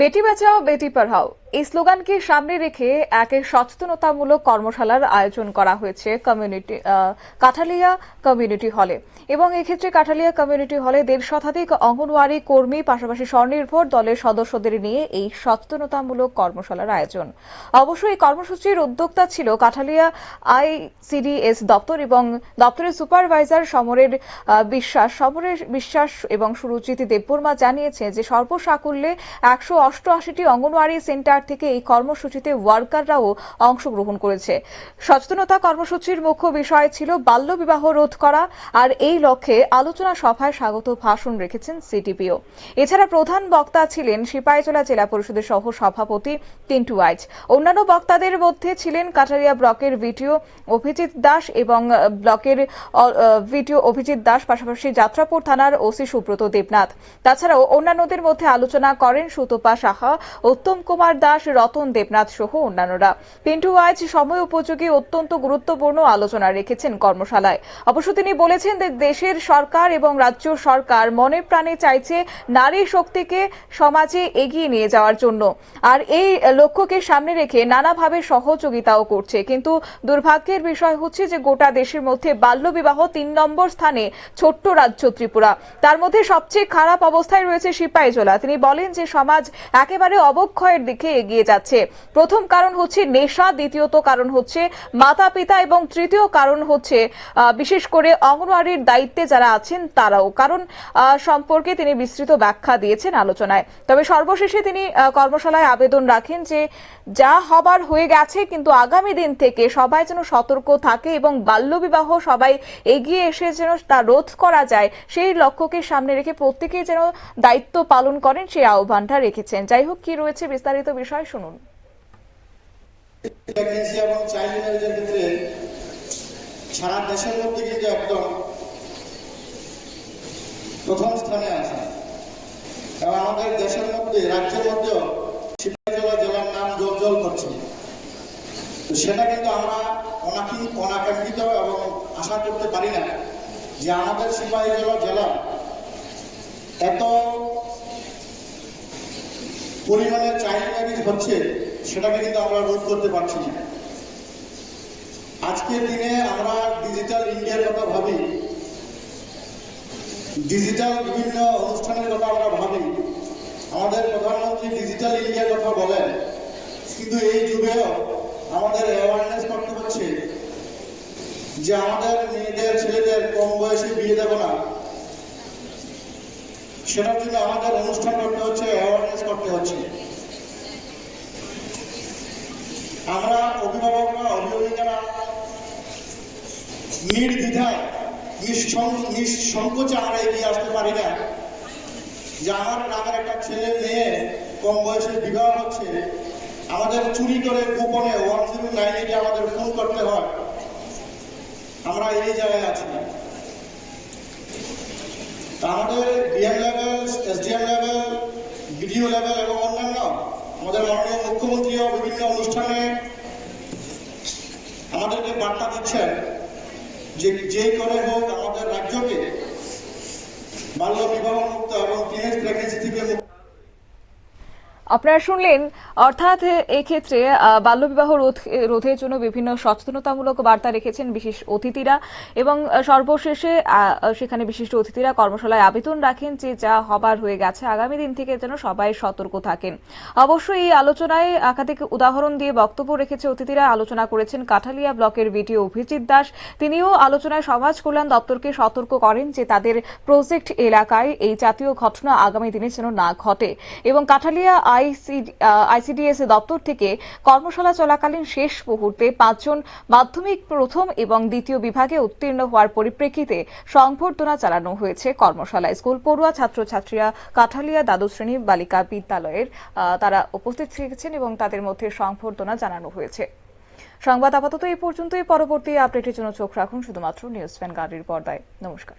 বেটি বাঁচাও, বেটি পড়াও। এই স্লোগানকে সামনে রেখে এক সচেতনতামূলক কর্মশালার আয়োজন করা হয়েছে কমিউনিটি কাঠালিয়া কমিউনিটি হলে। এবং এক্ষেত্রে কাঠালিয়া কমিউনিটি হলে দেড় শতাধিক অঙ্গনওয়াড়ি কর্মী, পাশাপাশি স্বনির্ভর দলের সদস্যদের নিয়ে এই সচেতনতামূলক কর্মশালার আয়োজন। অবশ্যই এই কর্মসূচির উদ্যোক্তা ছিল কাঠালিয়া আইসিডিএস দপ্তর এবং দপ্তরের সুপারভাইজার সমরের বিশ্বাস। সমরের বিশ্বাস এবং সুরুচিতি দেববর্মা জানিয়েছে যে সর্বসাকুল্যে একশো অষ্টআশিটি অঙ্গনওয়াড়ি সেন্টার থেকে এই কর্মসূচিতে ওয়ার্কাররাও অংশগ্রহণ করেছে। সচেতনতা কর্মসূচির মুখ্য বিষয় ছিল বাল্য বিবাহ রোধ করা আর এই লক্ষ্যে আলোচনা সভায় স্বাগত ভাষণ রেখেছেন সিটিপিও। এছাড়া প্রধান বক্তা ছিলেন সিপাহীজলা জেলা পরিষদের সহ সভাপতি টিন্টু আইচ। অন্যান্য বক্তাদের মধ্যে ছিলেন কাটারিয়া ব্লকের ভিডিও অভিজিৎ দাস এবং ব্লকের ভিডিও অভিজিৎ দাস, পাশাপাশি যাত্রাপুর থানার ওসি সুব্রত দেবনাথ। তাছাড়াও অন্যান্যদের মধ্যে আলোচনা করেন সুতপা সাহা, উত্তম কুমার দাস, রতন দেবনাথ সহ অন্যান্যরা। পিন্টু আজ সময় উপযোগী অত্যন্ত গুরুত্বপূর্ণ আলোচনা রেখেছেন কর্মশালায়। অবশ্য তিনি বলেছেন দেশের সরকার এবং রাজ্য সরকার মনে প্রাণে চাইছে নারী শক্তিকে সমাজে এগিয়ে নিয়ে যাওয়ার জন্য। আর এই লক্ষ্যকে সামনে রেখে নানাভাবে সহযোগিতাও করছে। কিন্তু দুর্ভাগ্যের বিষয় হচ্ছে যে গোটা দেশের মধ্যে বাল্যবিবাহ তিন নম্বর স্থানে ছোট্ট রাজ্য ত্রিপুরা। তার মধ্যে সবচেয়ে খারাপ অবস্থায় রয়েছে সিপাহীজলা তিনি বলেন যে সমাজ একেবারে অবক্ষয়ের দিকে এগিয়ে যাচ্ছে। প্রথম কারণ হচ্ছে নেশা, দ্বিতীয়ত কারণ হচ্ছে মাতা পিতা এবং তৃতীয় কারণ হচ্ছে বিশেষ করে অঙ্গনওয়াড়ির দায়িত্বে যারা আছেন তারাও। কারণ সম্পর্কে তিনি বিস্তৃত ব্যাখ্যা দিয়েছেন আলোচনায়। তবে সর্বশেষে তিনি কর্মশালায় আবেদন রাখেন যে, যা হবার হয়ে গেছে কিন্তু আগামী দিন থেকে সবাই যেন সতর্ক থাকে এবং বাল্যবিবাহ সবাই এগিয়ে এসে যেন তা রোধ করা যায়, সেই লক্ষ্যকে সামনে রেখে প্রত্যেকেই যেন দায়িত্ব পালন করেন সেই আহ্বানটা রেখেছেন যাই হোক, কি রয়েছে বিস্তারিত বিষয় শুনুন। সারা দেশের মধ্যে কিন্তু একদম প্রথম স্থানে আছে। এবং আমাদের দেশের মধ্যে, রাজ্যের মধ্যেও সিপাহীজলা জেলার নাম জল করছে। তো সেটা কিন্তু আমরা অনাকি অনাকাঙ্ক্ষিত এবং আশা করতে পারি না যে আমাদের সিপাহীজলা জেলা এত পরিমাণে ম্যারেজ হচ্ছে, সেটাকে কিন্তু আমরা রোধ করতে পারছি না। আজকের দিনে আমরা ডিজিটাল ইন্ডিয়ার কথা ভাবি ডিজিটাল বিভিন্ন অনুষ্ঠানের কথা আমরা ভাবি। আমাদের প্রধানমন্ত্রী ডিজিটাল ইন্ডিয়ার কথা বলেন, কিন্তু এই যুগেও আমাদের অ্যাওয়ারনেস করতে হচ্ছে যে আমাদের মেয়েদের, ছেলেদের কম বয়সে বিয়ে দেব না। সেটার জন্য আমাদের অনুষ্ঠান করতে হচ্ছে অ্যাওয়ারনেস করতে হচ্ছে। আমরা অভিভাবকরা, অভিভাবিকারা নির্দ্বিধায়, নিঃসং- নিঃসংকোচে আমরা এগিয়ে আসতে পারি না। যে আমার গ্রামের একটা ছেলে, মেয়ে কম বয়সে বিবাহ হচ্ছে, আমাদের চুরি করে গোপনে ওয়ান জিরো নাইনে গিয়ে আমাদের ফোন করতে হয়। আমরা এই জায়গায় আছি। আমাদের DM level, SDM level, BDO level এবং অন্যান্য আমাদের মাননীয় মুখ্যমন্ত্রীও বিভিন্ন অনুষ্ঠানে আমাদেরকে বার্তা দিচ্ছেন যে যে করে হোক আমাদের রাজ্যকে বাল্য বিবাহ মুক্ত এবং টিনেজ প্রেগনেন্সি থেকে মুক্ত আপনারা শুনলেন, অর্থাৎ এই ক্ষেত্রে বাল্যবিবাহ রোধ, রোধের জন্য বিভিন্ন সচেতনতামূলক বার্তা রেখেছেন বিশেষ অতিথিরা এবং সর্বশেষে সেখানে বিশিষ্ট অতিথিরা কর্মশালায় আবেদন রাখেন যে যা হবার হয়ে গেছে, আগামী দিন থেকে যেন সবাই সতর্ক থাকেন। অবশ্যই এই আলোচনায় একাধিক উদাহরণ দিয়ে বক্তব্য রেখেছে অতিথিরা। আলোচনা করেছেন কাঠালিয়া ব্লকের ভিডিও অভিজিৎ দাস। তিনিও আলোচনায় সমাজ কল্যাণ দপ্তরকে সতর্ক করেন যে তাদের প্রজেক্ট এলাকায় এই জাতীয় ঘটনা আগামী দিনে যেন না ঘটে। এবং কাঠালিয়া আইসিডিএস দপ্তর থেকে কর্মশালা চলাকালীন শেষ মুহূর্তে পাঁচজন মাধ্যমিক, প্রথম এবং দ্বিতীয় বিভাগে উত্তীর্ণ হওয়ার পরিপ্রেক্ষিতে সংবর্ধনা চালানো হয়েছে কর্মশালায়। স্কুল পড়ুয়া, ছাত্রছাত্রীরা কাঠালিয়া দ্বাদশ শ্রেণি বালিকা বিদ্যালয়ের তারা উপস্থিত থেকেছেন এবং তাদের মধ্যে সংবর্ধনা জানানো হয়েছে। সংবাদ আপাতত এই পর্যন্তই। পরবর্তী আপডেটের জন্য চোখ রাখুন শুধুমাত্র নিউজ ভ্যানগার্ডের পর্দায়। নমস্কার।